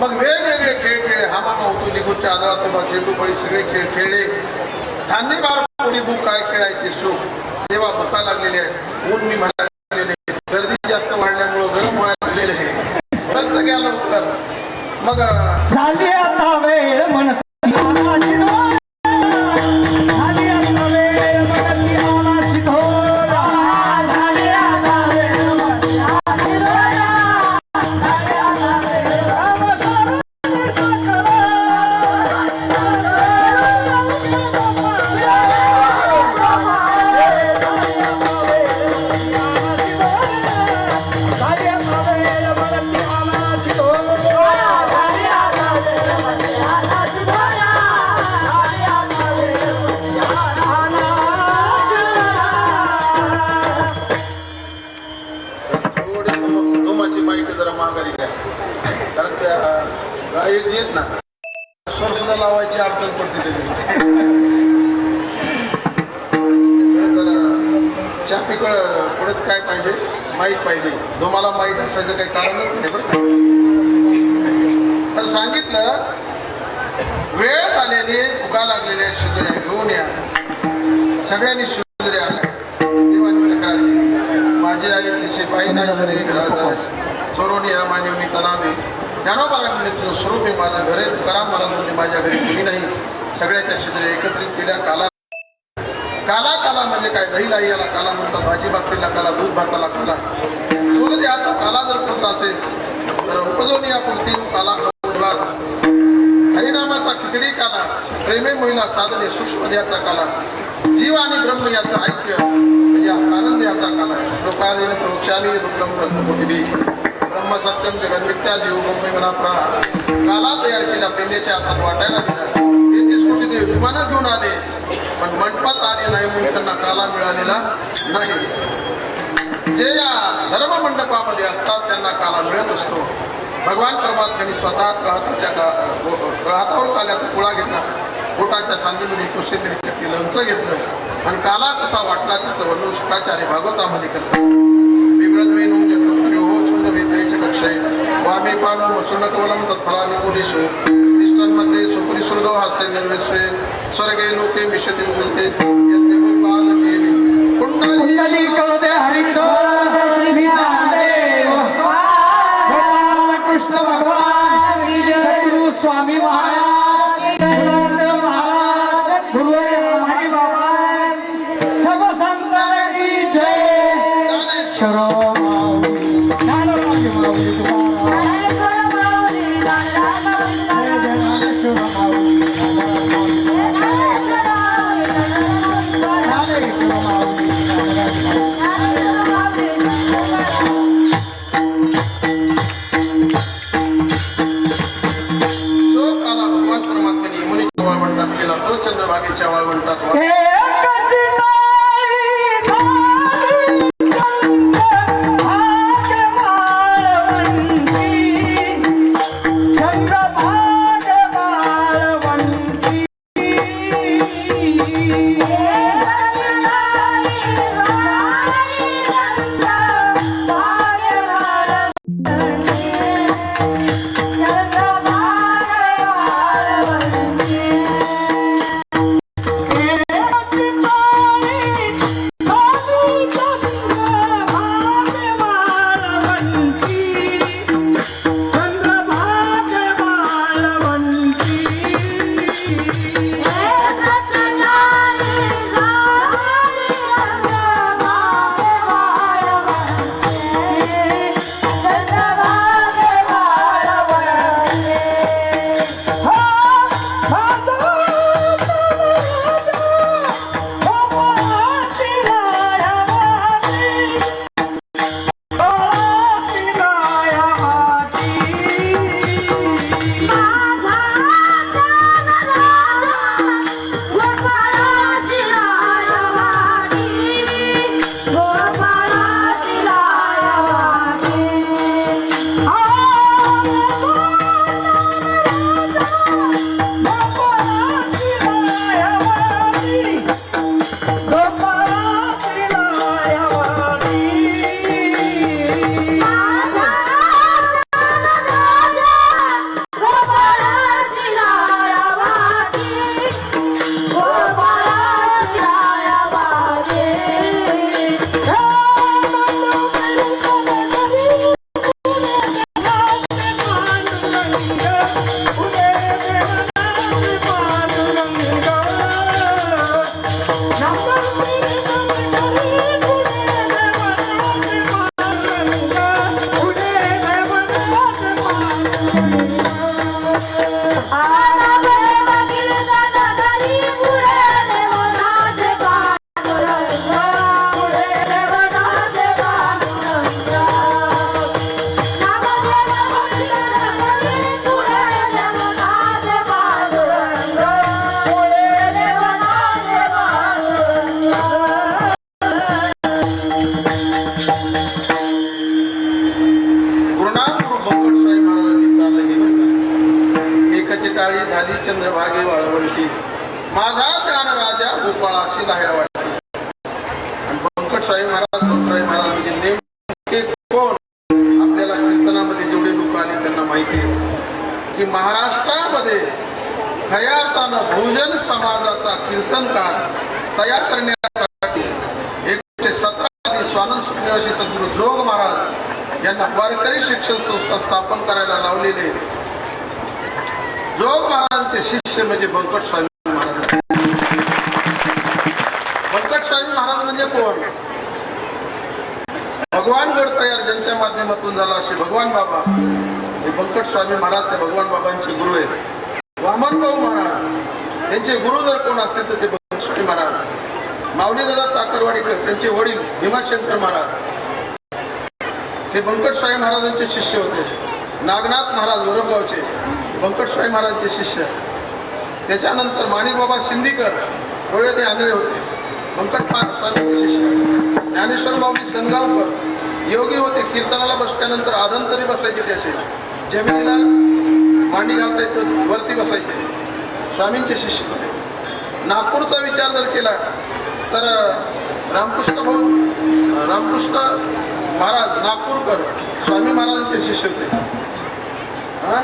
मग वेगवेगळे खेळ खेळले हा मामा होतो निघूनच्या आदळा तो झेंडू फळी सगळे खेळ खेळले. धान्य बार कोणी बुक काय खेळायचे सुख? तेव्हा भुका लागलेले आहेत. ऊन मी म्हणायला मग झाली आता वेळ म्हणत एक जे आहेत ना. स्वर सुद्धा लावायची अडचण पडते त्याची. तर चहा पिकळ पुढेच काय पाहिजे? माईक पाहिजे. तुम्हाला माईक असायचं काही कारणच नाही. बरं. तर सांगितलं वेळ आलेली भुका लागलेल्या शुद्र्या घेऊन या. सगळ्यांनी शुद्र्या आल्या. देवानी तक्रार माझी आई तिशी बाई नाही बरे घराचा सोरोनी हा मानवी तणावे. ज्ञानोबाला म्हणले तुझं स्वरूप आहे माझं घरे तुकाराम महाराज म्हणजे माझ्या घरी कुणी नाही. सगळ्याच्या शेजारी एकत्रित केल्या काला काला काला म्हणजे काय दहीलाई याला काला म्हणतात भाजी भाकरीला काला दूध भाताला काला. सूर्यदेहाचा काला जर करत असेल तर उपजोनी या पुरती काला खाऊन हरिनामाचा खिचडी काला प्रेमे महिला साधने सूक्ष्म देहाचा काला. जीव आणि ब्रह्म याचं ऐक्य म्हणजे आनंद याचा काला. आहे श्लोकादेन प्रोक्षामी दुःखम रत्नकोटिभी सत्यम जगन मिथ्या जीव मुंबई मना प्राण. काला तयार केला पेंद्याच्या हातात वाटायला दिला. तेहतीस कोटी ते विमानं घेऊन आले. पण मंडपात आले नाही म्हणून त्यांना काला मिळालेला नाही. जे या धर्म मंडपामध्ये असतात त्यांना काला मिळत असतो. भगवान परमात्म्याने स्वतः ग्रहाताच्या ग्रहातावर काल्याचा कुळा घेतला. पोटाच्या सांगीमध्ये कुशेतरी चक्की लंच घेतलं. आणि काला कसा वाटला त्याचं वर्णन शुकाचार्य भागवतामध्ये करतात. जठोक्यो शून्य वेतरेचे तत्फलानि मुलीषु तिष्ठन्मध्ये सुपुरी हास्य निर्विश्वे स्वर्गे लोके मिशति उगते यज्ञमुपाल केले. कुंडली कुंडली कृष्ण भगवान. सद्गुरु स्वामी महाराज. वाळवंटात केला तो चंद्रभागेच्या वाळवंटात Ah! काळी झाली चंद्रभागे वाळवंटी. माझा ज्ञान राजा गोपाळाशी लाह्या वाटली आणि बंकटस्वामी महाराज बंकटस्वामी महाराज म्हणजे नेमके कोण? आपल्याला कीर्तनामध्ये जेवढे लोक आले त्यांना माहिती आहे. की महाराष्ट्रामध्ये खऱ्या अर्थानं भोजन समाजाचा कीर्तनकार तयार करण्यासाठी एकशे सतरा साली स्वानंद सुखनिवासी सद्गुरू जोग महाराज यांना वारकरी शिक्षण संस्था स्थापन करायला लावलेले जोग महाराजांचे शिष्य म्हणजे बंकट स्वामी महाराज. बंकट स्वामी महाराज म्हणजे कोण? भगवान गड तयार ज्यांच्या माध्यमातून झाला असे भगवान बाबा. हे बंकट स्वामी महाराज त्या भगवान बाबांचे गुरु आहेत. वामन भाऊ महाराज. त्यांचे गुरु जर कोण असतील तर ते बंकट स्वामी महाराज. माऊलीदादा चाकरवाडीकर त्यांचे वडील भीमाशंकर महाराज. हे बंकट स्वामी महाराजांचे शिष्य होते. नागनाथ महाराज वरगावचे. बंकट स्वामी शिष्य. त्याच्यानंतर माणिक बाबा सिंदीकर डोळे आंधळे होते. पंकज स्वामीचे शिष्य. ज्ञानेश्वर माऊली संगावकर योगी होते कीर्तनाला बसल्यानंतर आधंतरी बसायचे त्याचे. जमिनीला मांडी घालता येत वरती बसायचे. स्वामींचे शिष्य होते. नागपूरचा विचार जर केला तर रामकृष्ण भाऊ रामकृष्ण महाराज नागपूरकर स्वामी महाराजांचे शिष्य होते. हा